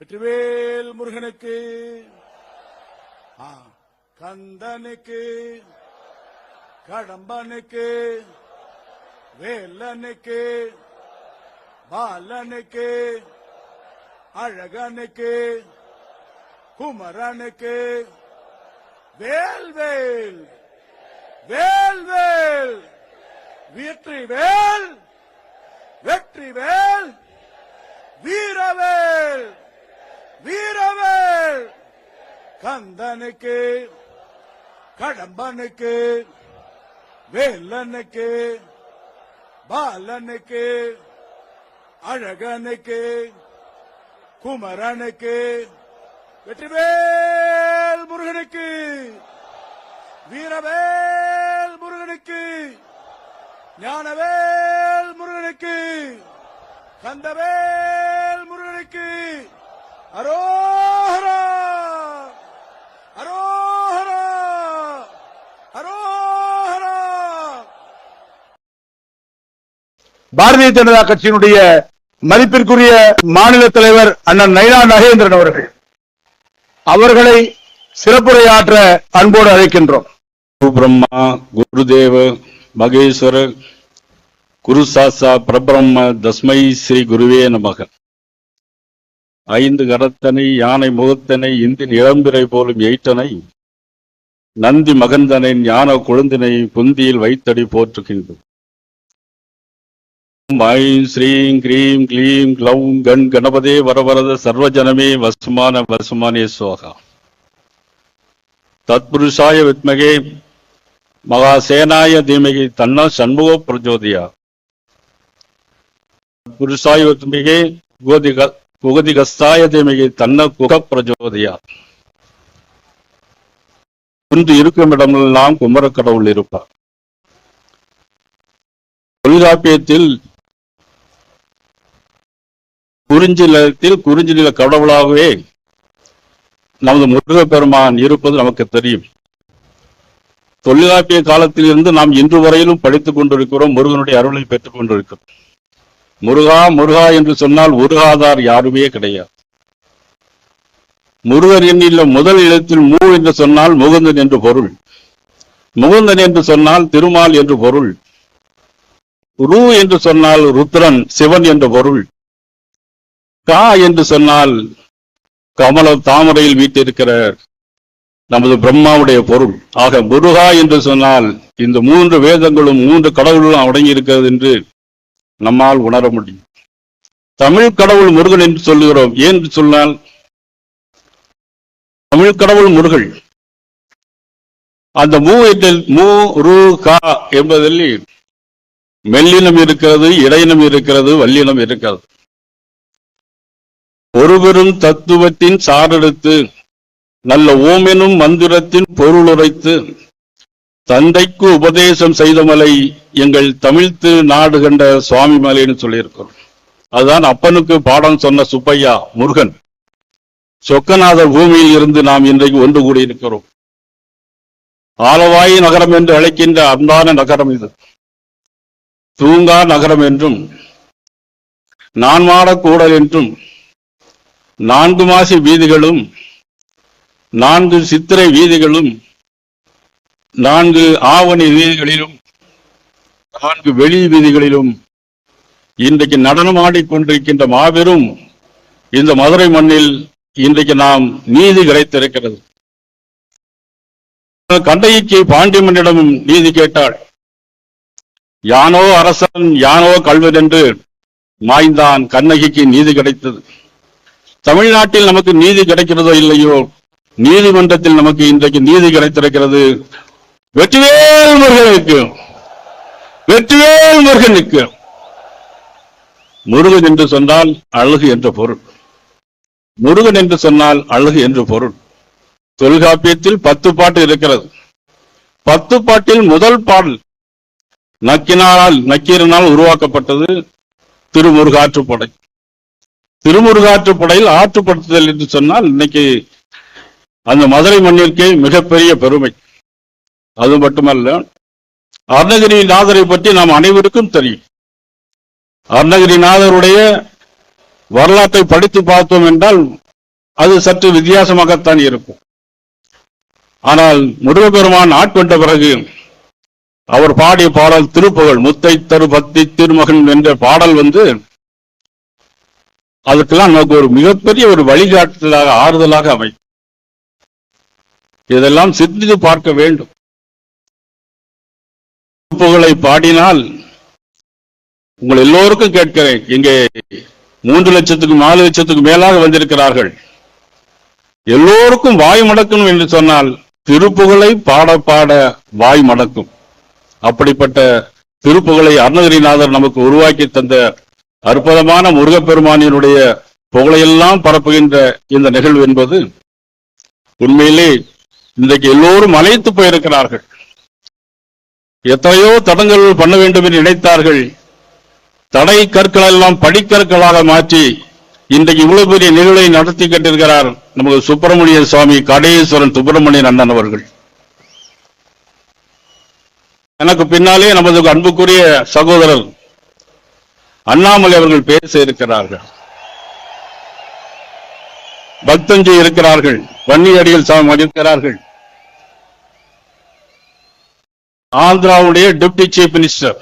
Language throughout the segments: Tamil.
வெற்றிவேல் முருகனுக்கு. கந்தனுக்கு. கடம்பனுக்கு. வேலனுக்கு. பாலனுக்கு. அழகனுக்கு. குமரனுக்கு. வேல்வேல். வேல்வேல். வெற்றி வேல் வெற்றி வேல் வீரவேல். வீரவேல். கந்தனுக்கு கடம்பனுக்கு வேலனுக்கு பாலனுக்கு அழகனுக்கு குமரனுக்கு வெற்றிவேல் முருகனுக்கு வீரவேல் முருகனுக்கு ஞானவேல் முருகனுக்கு கந்தவேல் முருகனுக்கு அரோஹரா அரோஹரா அரோஹரா பாரதிய ஜனதா கட்சியினுடைய மதிப்பிற்குரிய மாநில தலைவர் அண்ணன் நைனா நகேந்திரன் அவர்கள் அவர்களை சிறப்புரையாற்ற அன்போடு அழைக்கின்றோம். குரு பிரம்மா குருதேவ மகேஸ்வர குரு சாசா பிரபிரம்ம தஸ்மை ஸ்ரீ குருவே நமக. ஐந்து கரத்தனை யானை முகத்தனை இந்தின் இளம்பிறை போலும் எயிட்டனை நந்தி மகந்தனை ஞான கொழுந்தினை புந்தியில் வைத்தடி போற்றுகின்றோம். ஐம் ஸ்ரீம் கிரீம் க்ளீம் க்ளௌம் கண் கணபதே வரவரத சர்வஜனமே வசுமான வசுமானே சோகா. தத்புருஷாய வித்மகே மகாசேனாய தீமகி தன்னா சண்முக பிரஜோதியா. புருஷாய வித்மகே குகதிக குகதிகஸ்தாய தீமகி தன்ன குக பிரஜோதியா. குன்று இருக்கும் இடமெல்லாம் கடவுள் இருப்பார். தொல்காப்பியத்தில் குறிஞ்சி நிலத்தில் குறிஞ்சி நில கடவுளாகவே நமது முருகப்பெருமான் இருப்பது நமக்கு தெரியும். தொல்காப்பிய காலத்தில் இருந்து நாம் இன்று வரையிலும் படித்துக் கொண்டிருக்கிறோம் முருகனுடைய அருளை பெற்றுக் கொண்டிருக்கிறோம். முருகா முருகா என்று சொன்னால் உருகாதார் யாருமே கிடையாது. முருகர் எண்ணில் முதல் இடத்தில் மூ என்று சொன்னால் முகுந்தன் என்று பொருள். முகுந்தன் என்று சொன்னால் திருமால் என்று பொருள். ரு என்று சொன்னால் ருத்ரன் சிவன் என்று பொருள். கா என்று சொன்னால் கமல தாமரையில் வீட்டிருக்கிற நமது பிரம்மாவுடைய பொருள். ஆக முருகா என்று சொன்னால் இந்த மூன்று வேதங்களும் மூன்று கடவுளும் அடங்கி இருக்கிறது என்று நம்மால் உணர முடியும். தமிழ் கடவுள் முருகன் என்று சொல்லுகிறோம். ஏன் என்று சொன்னால் தமிழ் கடவுள் முருகன். அந்த மூ என்றில் மூ ரு கா என்பதில் மெல்லினம் இருக்கிறது இடையினம் இருக்கிறது வல்லினம் இருக்கிறது. ஒருவரும் தத்துவத்தின் சாரெடுத்து நல்ல ஓமெனும் மந்திரத்தின் பொருளுரைத்து தந்தைக்கு உபதேசம் செய்த மலை எங்கள் தமிழ்த்து நாடு கண்ட சுவாமி மலைன்னு சொல்லியிருக்கிறோம். அதுதான் அப்பனுக்கு பாடம் சொன்ன சுப்பையா முருகன். சொக்கநாதர் பூமியில் இருந்து நாம் இன்றைக்கு ஒன்று கூடியிருக்கிறோம் ஆலவாய் நகரம் என்று அழைக்கின்ற அன்பான நகரம் இது. தூங்கா நகரம் என்றும் நான்மாட கூடல் என்றும் நான்கு மாசி வீதிகளும் நான்கு சித்திரை வீதிகளும் நான்கு ஆவணி வீதிகளிலும் நான்கு வெளி வீதிகளிலும் இன்றைக்கு நடனம் கொண்டிருக்கின்ற மாபெரும் இந்த மதுரை மண்ணில் இன்றைக்கு நாம் நீதி கிடைத்திருக்கிறது. கண்டைக்கு பாண்டியம்மனிடம் நீதி கேட்டாள். யானோ அரசன் யானோ கல்வன் என்று மாய்ந்தான் கண்ணகிக்கு நீதி கிடைத்தது. தமிழ்நாட்டில் நமக்கு நீதி கிடைக்கிறதோ இல்லையோ? நீதிமன்றத்தில் நமக்கு இன்றைக்கு நீதி கிடைத்திருக்கிறது. வெற்றிவேல் முருகனுக்கு வெற்றிவேல் முருகனுக்கு முருகன் என்று சொன்னால் அழகு என்ற பொருள். முருகன் என்று சொன்னால் அழகு என்று பொருள். தொல்காப்பியத்தில் பத்து பாட்டு இருக்கிறது. பத்து பாட்டில் முதல் பாடல் நக்கினாரால் நக்கீரனால் உருவாக்கப்பட்டது திருமுருகாற்றுப்படை. திருமுருகாற்றுப்படையில் ஆற்றுப்படுத்துதல் என்று சொன்னால் இன்னைக்கு அந்த மதுரை மண்ணிற்கே மிகப்பெரிய பெருமை. அது மட்டுமல்ல அருணகிரி நாதரை பற்றி நாம் அனைவருக்கும் தெரியும். அருணகிரிநாதருடைய வரலாற்றை படித்து பார்த்தோம் என்றால் அது சற்று வித்தியாசமாகத்தான் இருக்கும். ஆனால் முருகப்பெருமான் ஆட்கொண்ட பிறகு அவர் பாடிய பாடல் திருப்புகழ் முத்தை தரு பக்தி திருமகன் என்ற பாடல் வந்து அதுக்கெல்லாம் நமக்கு ஒரு மிகப்பெரிய ஒரு வழிகாட்டுதலாக ஆறுதலாக அமை இதெல்லாம் சிந்தித்து பார்க்க வேண்டும். திருப்புகழை பாடினால் உங்கள் எல்லோருக்கும் கேட்கிறேன். இங்கே மூன்று லட்சத்துக்கும் நாலு லட்சத்துக்கும் மேலாக வந்திருக்கிறார்கள். எல்லோருக்கும் வாய் மடக்கணும் என்று சொன்னால் திருப்புகழை பாட பாட வாய் மடக்கும். அப்படிப்பட்ட திருப்புகழை அருணகிரிநாதர் நமக்கு உருவாக்கி தந்த அற்புதமான முருகப்பெருமானினுடைய புகழையெல்லாம் பரப்புகின்ற இந்த நிகழ்வு என்பது உண்மையிலே இன்றைக்கு எல்லோரும் அழைத்து போயிருக்கிறார்கள். எத்தனையோ தடங்கள் பண்ண வேண்டும் என்று நினைத்தார்கள். தடை கற்கள் எல்லாம் படிக்கற்களாக மாற்றி இன்றைக்கு இவ்வளவு பெரிய நிகழ்வை நடத்தி கட்டிருக்கிறார் நமக்கு சுப்பிரமணிய சுவாமி கடேஸ்வரன் சுப்பிரமணியன் அண்ணன் அவர்கள். எனக்கு பின்னாலே நமது அன்புக்குரிய சகோதரர் அண்ணாமலை அவர்கள் பேச இருக்கிறார்கள். பக்தஞ்சி இருக்கிறார்கள். வன்னியடிகள் சாமி இருக்கிறார்கள் ஆந்திராவுடைய deputy chief minister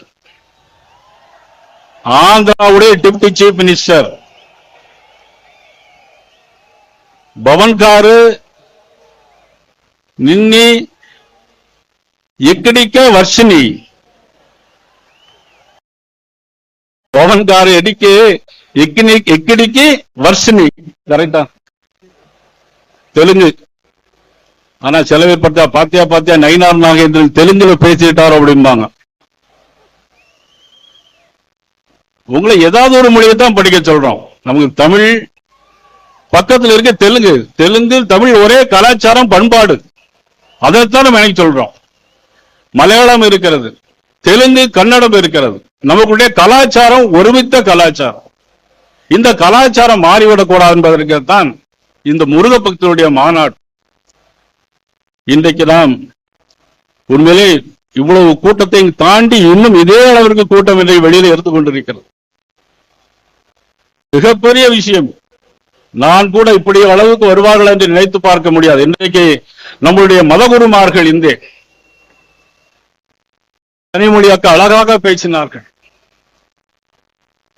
ஆந்திராவுடைய deputy chief minister Pawan garu నిన్ని ఎక్కడికే వర్షిని పవన్ గారు ఎడికి ఎక్కిని ఎక్కడికి వర్షిని கரெக்டா தெலுங்கு ஆனா சில பேர் பார்த்தா பாத்தியா பாத்தியா நயினார் நாகேந்திரன் தெலுங்குல பேசிட்டாரோ அப்படிம்பாங்க. உங்களை ஏதாவது ஒரு மொழியை தான் படிக்க சொல்றோம். நமக்கு தமிழ் பக்கத்தில் இருக்க தெலுங்கு தெலுங்கு தமிழ் ஒரே கலாச்சாரம் பண்பாடு. அதைத்தான் நம்ம எனக்கு சொல்றோம். மலையாளம் இருக்கிறது தெலுங்கு கன்னடம் இருக்கிறது. நமக்குடைய கலாச்சாரம் ஒருமித்த கலாச்சாரம். இந்த கலாச்சாரம் மாறிவிடக்கூடாது என்பதற்குத்தான் இந்த முருக பக்தருடைய மாநாடு இன்றைக்கு நாம் உண்மையிலே இவ்வளவு கூட்டத்தை தாண்டி இன்னும் இதே அளவிற்கு கூட்டம் இன்றைக்கு வெளியில இருந்து கொண்டிருக்கிறது. மிகப்பெரிய விஷயம். நான் கூட இப்படி அளவுக்கு வருவார்கள் என்று நினைத்து பார்க்க முடியாது. இன்றைக்கு நம்மளுடைய மதகுருமார்கள் இந்தே கனிமொழி அக்கா அழகாக பேசினார்கள்.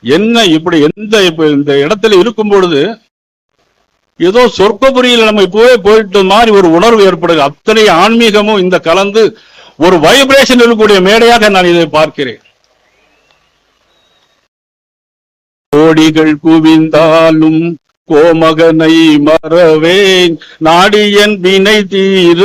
என்ன இப்படி எந்த இப்ப இந்த இடத்துல இருக்கும் பொழுது ஏதோ சொற்பபுரியில் நம்ம இப்பவே போயிட்டு மாதிரி ஒரு உணர்வு ஏற்படுது. அத்தனை ஆன்மீகமும் இந்த கலந்து ஒரு வைப்ரேஷன் இருக்கக்கூடிய மேடையாக நான் இதை பார்க்கிறேன். கோடிகள் குவிந்தாலும் கோமகனை மறவேன். நாடியன் வினை தீர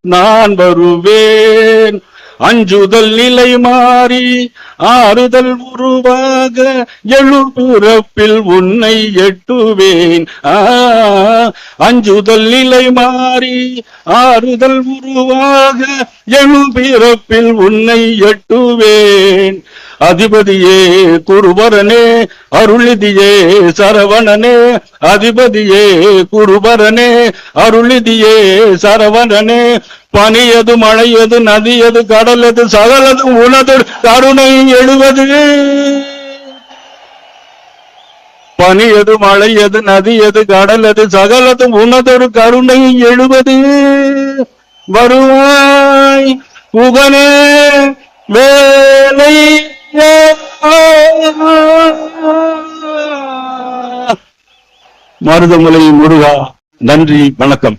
நான் வருவேன். அஞ்சுதல் நிலை மாறி ஆறுதல் உருவாக எழுபுறப்பில் உன்னை எட்டுவேன். அஞ்சுதல் நிலை மாறி ஆறுதல் உருவாக எழுபிறப்பில் உன்னை எட்டுவேன். அதிபதியே குருபரனே அருளிதியே சரவணனே. அதிபதியே குருபரனே அருளிதியே சரவணனே. பனியது மழையது நதியது கடலது சகலது உனது கருணை எழுவது. பனியது எது கடல் கடலது சகலது உனதொரு கருணை எழுவது. வருவாய் புகனே வேலை. மருதமலை முருகா நன்றி வணக்கம்.